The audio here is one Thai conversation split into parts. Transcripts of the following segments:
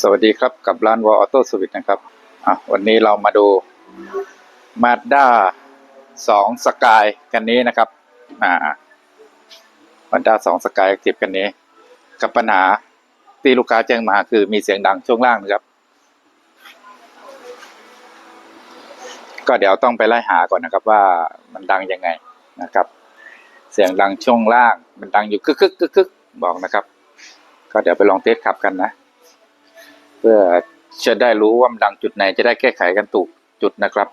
สวัสดีครับกับร้านวอลออโต้สวิตนะครับวันนี้เรามาดูมาด้าสองสกายกันนี้นะครับมาด้าสองสกายคลิปกันนี้ กับปัญหาที่ลูกค้าแจ้งมาคือมีเสียงดังช่วงล่างนะครับ ก็เดี๋ยวต้องไปไล่หาก่อนนะครับว่ามันดังยังไงนะครับ เสียงดังช่วงล่าง มันดังอยู่กึกกึกกึกกึกบอกนะครับ ก็เดี๋ยวไปลองเทสขับกันนะ พื่อจะได้รู้ว่ามันดังจุดไหนจะได้แก้ไขกันถูกจุดนะครับ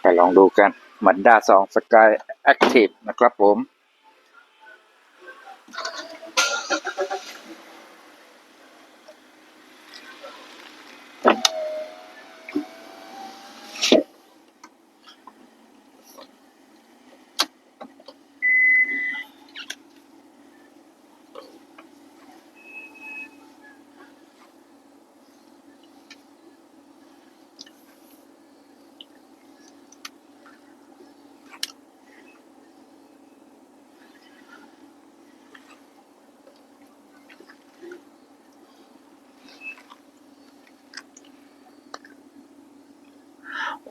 ไปลองดูกันมันด้าสองสกายแอคทีฟนะครับผม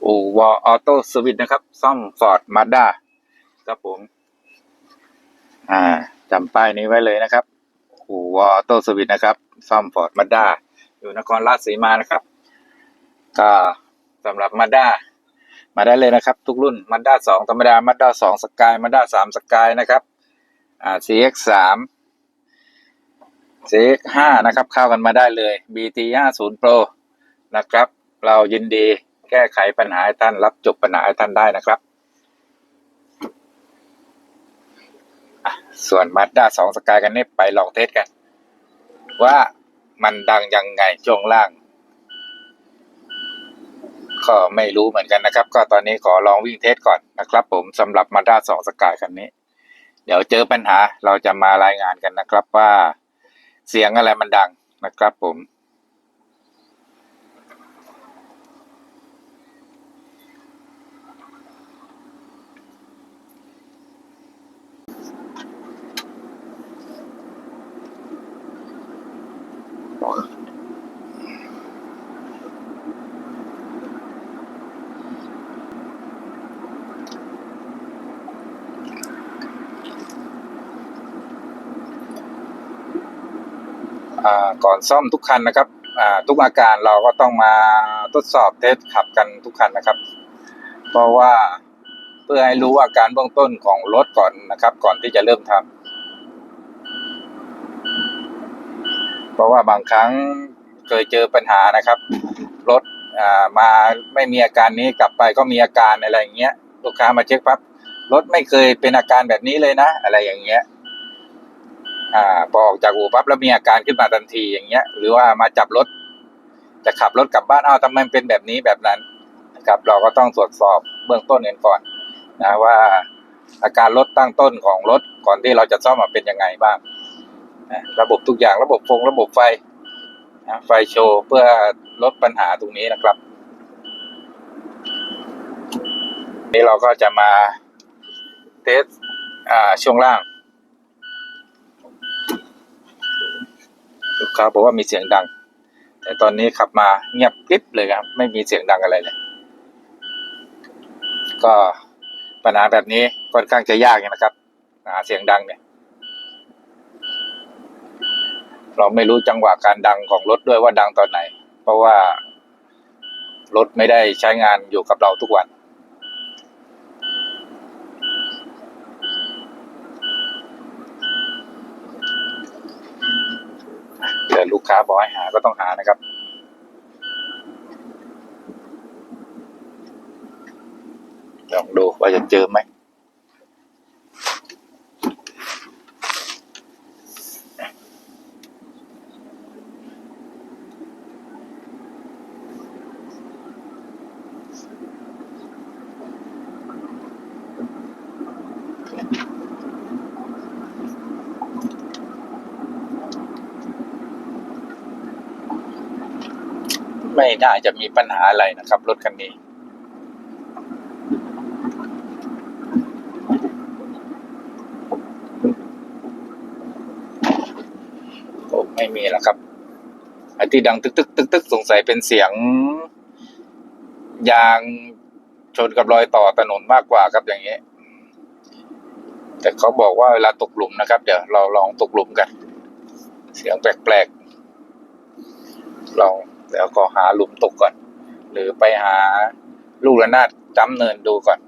อวออโต้สวิตนะครับ ซ่อมฟอร์ดมาด้าครับผม อ่าจำป้ายนี้ไว้เลยนะครับโอวออโต้สวิตนะครับ ซ่อมฟอร์ดมาด้าอยู่นครราชสีมานะครับ ก็สำหรับมาด้ามาได้เลยนะครับ ทุกรุ่นมาด้าสองธรรมดามาด้าสองสกายมาด้าสามสกายนะครับ อ่า CX สาม CX ห้านะครับ เข้ากันมาได้เลย BT ห้าศูนย์ Pro นะครับ เรายินดี แก้ไขปัญหาให้ท่านรับจบปัญหาให้ท่านได้นะครับส่วนมาด้าสองสกายกันนี่ไปลองเทสกัน ว่ามันดังยังไงช่วงล่าง ก็ไม่รู้เหมือนกันนะครับ ก็ตอนนี้ขอลองวิ่งเทสก่อนนะครับ ผมสำหรับมาด้าสองสกายคันนี้ เดี๋ยวเจอปัญหาเราจะมารายงานกันนะครับว่าเสียงอะไรมันดังนะครับผม ก่อนซ่อมทุกคันนะครับทุกอาการเราก็ต้องมาทดสอบเทสขับกันทุกคันนะครับ เพราะว่าเพื่อให้รู้อาการเบื้องต้นของรถก่อนนะครับ ก่อนที่จะเริ่มทำ เพราะว่าบางครั้งเคยเจอปัญหานะครับ รถมาไม่มีอาการนี้กลับไปก็มีอาการอะไรอย่างเงี้ยลูกค้ามาเช็คปั๊บรถไม่เคยเป็นอาการแบบนี้เลยนะ อะไรอย่างเงี้ยอ่าพอออกจากอู่ปั๊บแล้วมีอาการขึ้นมาทันทีอย่างเงี้ย หรือว่ามาจับรถ จะขับรถกลับบ้านอ้าวทำไมเป็นแบบนี้แบบนั้นนะครับ เราก็ต้องตรวจสอบเบื้องต้นกันก่อนนะว่าอาการรถตั้งต้นของรถก่อนที่เราจะซ่อมมาเป็นยังไงบ้าง ระบบทุกอย่างระบบฟงระบบไฟนะไฟโชว์เพื่อลดปัญหาตรงนี้นะครับ นี่เราก็จะมาเทสอ่าช่วงล่างลูกค้าบอกว่ามีเสียงดัง แต่ตอนนี้ขับมาเงียบกริบเลยครับ ไม่มีเสียงดังอะไรเลย ก็ปัญหาแบบนี้ค่อนข้างจะยากนะครับหาเสียงดังเนี่ย เราไม่รู้จังหวะการดังของรถด้วยว่าดังตอนไหน เพราะว่ารถไม่ได้ใช้งานอยู่กับเราทุกวัน แต่ลูกค้าบอกให้หาก็ต้องหานะครับลองดูว่าจะเจอไหม ไม่น่าจะมีปัญหาอะไรนะครับรถคันนี้ โอ้ไม่มีแล้วครับไอ้ที่ดังตึกตึกตึกตึกสงสัยเป็นเสียง ยางชนกับรอยต่อถนนมากกว่าครับอย่างเงี้ยแต่เขาบอกว่าเวลาตกหลุมนะครับ เดี๋ยวเราลองตกหลุมกัน เสียงแปลกๆลอง แล้วก็หาหลุมตกก่อน หรือไปหาลูกระนาดจ้ำเนินดูก่อน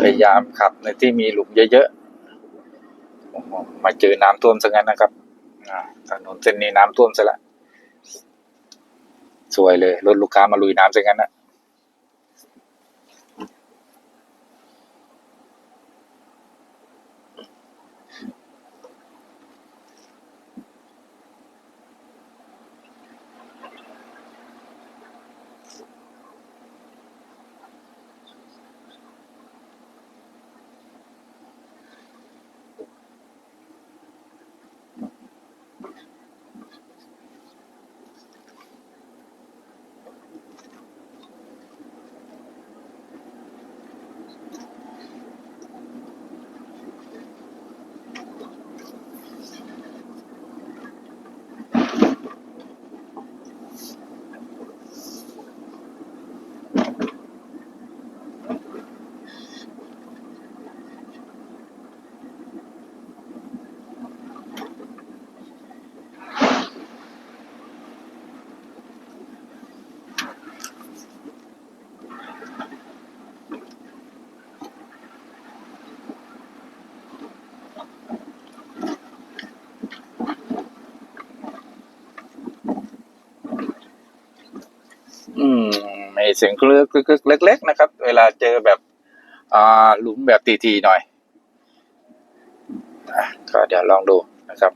พยายามขับในที่มีหลุมเยอะๆ มาเจอน้ำท่วมซะงั้นนะครับอ่าถนนเส้นนี้น้ำท่วมซะละสวยเลยรถลูกค้ามาลุยน้ำซะงั้นนะอืมมี เสียงคลึกคึกเล็ก ๆ นะครับ เวลาเจอแบบหลุมแบบทีๆหน่อยก็เดี๋ยวลองดูนะครับ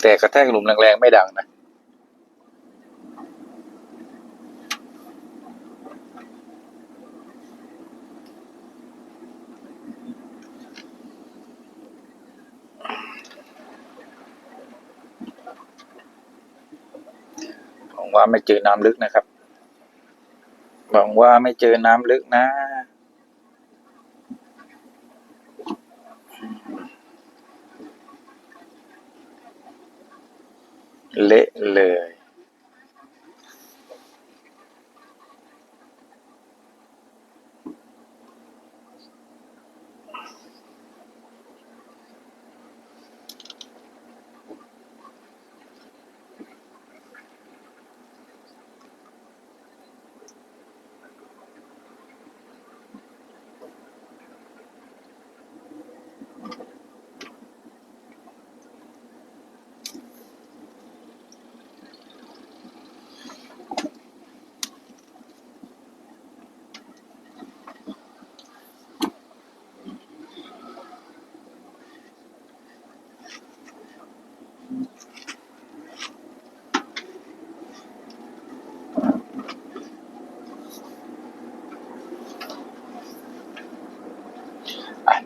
แต่กระแทกหลุมแรงๆไม่ดังนะ ว่าไม่เจอน้ำลึกนะครับ หวังว่าไม่เจอน้ำลึกนะ เละเลย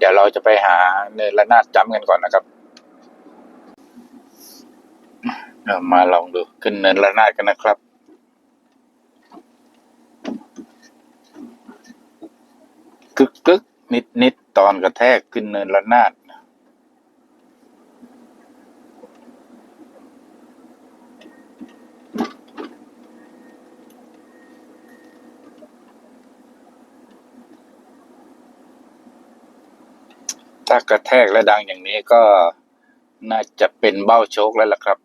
ดี๋ยวเราจะไปหาเนินระนาดจำกันก่อนนะครับมาลองดูขึ้นเนินระนาดกันนะครับกึกกึกนิดนิดตอนกระแทกขึ้นเนินระนาด ถ้ากระแทกและดังอย่างนี้ก็น่าจะเป็นเบ้าโชคแล้วล่ะครับ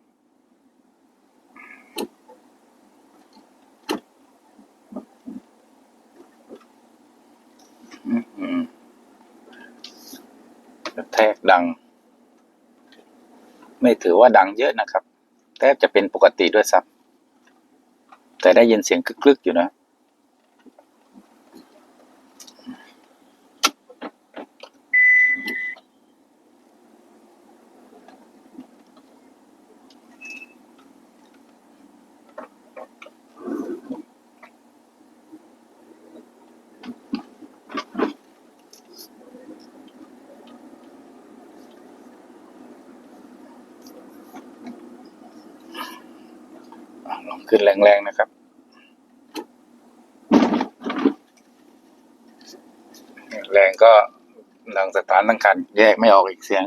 กระแทกดัง ไม่ถือว่าดังเยอะนะครับ แทบจะเป็นปกติด้วยซ้ำแต่ได้ยินเสียงกึกๆอยู่นะ ขึ้นแรงๆนะครับ แรงก็ดังสถานทั้งคันแยกไม่ออกอีกเสียง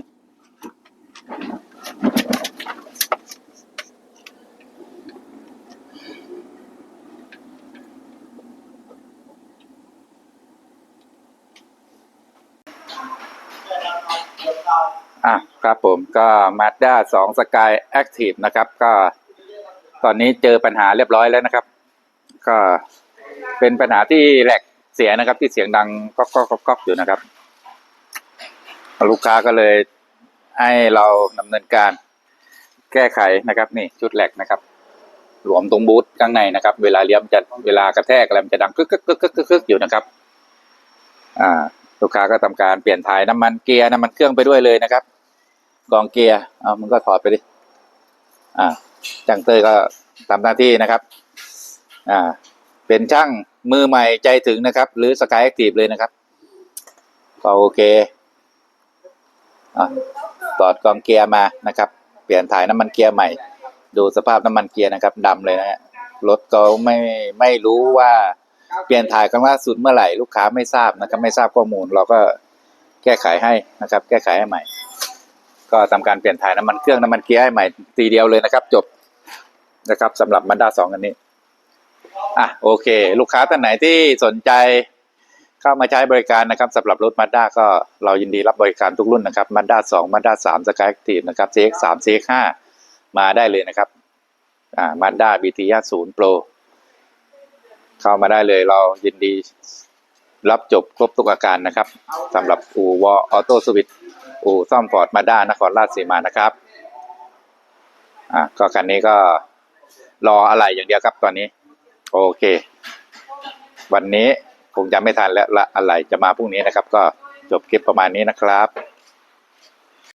อะครับผมก็ Mazda 2 Sky Active นะครับ ก็ ตอนนี้เจอปัญหาเรียบร้อยแล้วนะครับ ก็เป็นปัญหาที่แหลกเสียนะครับ ที่เสียงดังก๊อกก๊อกก๊อกอยู่นะครับ ลูกค้าก็เลยให้เราดำเนินการแก้ไขนะครับ นี่ชุดแหลกนะครับ หลวมตรงบูทข้างในนะครับ เวลาเลี้ยมจะเวลากระแทกอะไรมันจะดังกึกกึกกึกกึกกึกกึกอยู่นะครับ อ่า ลูกค้าก็ทำการเปลี่ยนถ่ายน้ำมันเกียร์น้ำมันเครื่องไปด้วยเลยนะครับ กองเกียร์เอามันก็ถอดไปดิอ่า จังเตยก็ทำหน้าที่นะครับอ่าเป็นช่างมือใหม่ใจถึงนะครับ หรือสกายแอคทีฟเลยนะครับก็โอเคอ่าถอดกองเกียร์มานะครับ เปลี่ยนถ่ายน้ำมันเกียร์ใหม่ ดูสภาพน้ำมันเกียร์นะครับดำเลยนะฮะรถก็ไม่ไม่รู้ว่าเปลี่ยนถ่ายครั้งล่าสุดเมื่อไหร่ลูกค้าไม่ทราบนะครับ ไม่ทราบข้อมูลเราก็แก้ไขให้นะครับ แก้ไขให้ใหม่ ก็ทำการเปลี่ยนถ่ายน้ำมันเครื่องน้ำมันเกียร์ให้ใหม่ทีเดียวเลยนะครับ จบนะครับสำหรับมาด้าสองอันนี้อะโอเค ลูกค้าท่านไหนที่สนใจเข้ามาใช้บริการนะครับสำหรับรถมาด้าก็เรายินดีรับบริการทุกรุ่นนะครับมาด้าสองมาด้าสามสกายทีนะครับ CX สาม CX ห้ามาได้เลยนะครับอ่ามาด้าบีทียศูนย์โปรเข้ามาได้เลยเรายินดีรับจบครบทุกอาการนะครับสำหรับอูวอออโต้สวิต อูซ่อมฟอร์ดมาด้านครราชสีมานะครับอะก็คันนี้ก็รออะไรอย่างเดียวครับตอนนี้ โอเค วันนี้คงจะไม่ทันแล้วละอะไรจะมาพรุ่งนี้นะครับ ก็จบคลิปประมาณนี้นะครับ